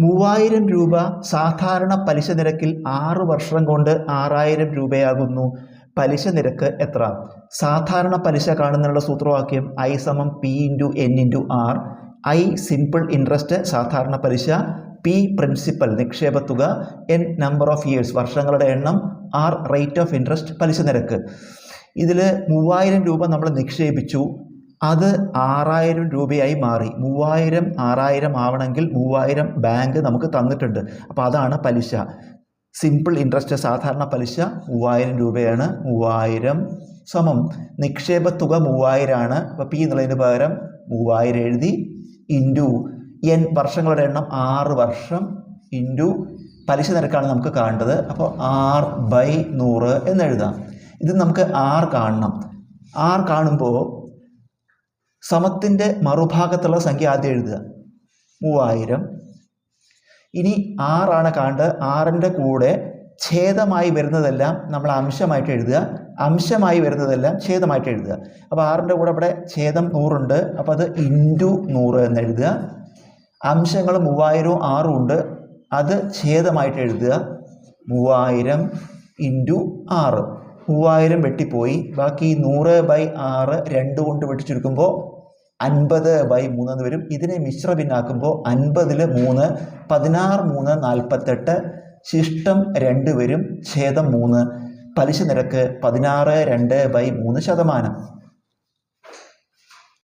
മൂവായിരം രൂപ സാധാരണ പലിശ നിരക്കിൽ ആറ് വർഷം കൊണ്ട് ആറായിരം രൂപയാകുന്നു. പലിശ നിരക്ക് എത്ര? സാധാരണ പലിശ കാണുന്നതിനുള്ള സൂത്രവാക്യം ഐ സമം P into N into R I simple interest സാധാരണ പലിശ. പി പ്രിൻസിപ്പൽ നിക്ഷേപ തുക. എൻ നമ്പർ ഓഫ് ഇയേഴ്സ് വർഷങ്ങളുടെ എണ്ണം. ആർ റേറ്റ് ഓഫ് ഇൻട്രസ്റ്റ് പലിശ നിരക്ക്. ഇതിൽ മൂവായിരം രൂപ നമ്മൾ നിക്ഷേപിച്ചു. അത് ആറായിരം രൂപയായി മാറി. മൂവായിരം ആറായിരം ആവണമെങ്കിൽ മൂവായിരം ബാങ്ക് നമുക്ക് തന്നിട്ടുണ്ട്. അപ്പോൾ അതാണ് പലിശ. സിമ്പിൾ ഇൻട്രസ്റ്റ് സാധാരണ പലിശ മൂവായിരം രൂപയാണ്. മൂവായിരം സമം. നിക്ഷേപ തുക മൂവായിരമാണ് അപ്പോൾ പി എന്നുള്ളതിന് പകരം മൂവായിരം എഴുതി ഇന്റു എൻ വർഷങ്ങളുടെ എണ്ണം ആറ് വർഷം ഇന്റു പലിശ നിരക്കാണ് നമുക്ക് കാണേണ്ടത്. അപ്പോൾ ആർ ബൈ നൂറ് എന്ന് എഴുതാം. ഇത് നമുക്ക് ആർ കാണണം. ആർ കാണുമ്പോൾ സമത്തിന്റെ മറുഭാഗത്തുള്ള സംഖ്യ ആദ്യം എഴുതുക. മൂവായിരം. ഇനി ആറാണ് കാണേണ്ടത് ആറിന്റെ കൂടെ ഛേദമായി വരുന്നതെല്ലാം നമ്മൾ അംശമായിട്ട് എഴുതുക. അംശമായി വരുന്നതെല്ലാം ഛേദമായിട്ട് എഴുതുക. അപ്പോൾ ആറിന്റെ കൂടെ ഇവിടെ ഛേദം നൂറുണ്ട്. അപ്പോൾ അത് ഇന്റു നൂറ് എന്ന് എഴുതുക. അംശങ്ങൾ മൂവായിരവും ആറും ഉണ്ട്. അത് ഛേദമായിട്ട് എഴുതുക. മൂവായിരം ഇന്റു ആറ്. മൂവായിരം വെട്ടിപ്പോയി. ബാക്കി നൂറ് ബൈ ആറ് രണ്ട് കൊണ്ട് വെട്ടിച്ചുരുക്കുമ്പോൾ അൻപത് ബൈ മൂന്ന് എന്ന് വരും. ഇതിനെ മിശ്ര പിന്നാക്കുമ്പോൾ അൻപതിൽ മൂന്ന് പതിനാറ് മൂന്ന് നാൽപ്പത്തെട്ട് ശിഷ്ടം രണ്ട് വരും ഛേദം മൂന്ന്. പലിശ നിരക്ക് പതിനാറ് രണ്ട് ബൈ മൂന്ന് ശതമാനം.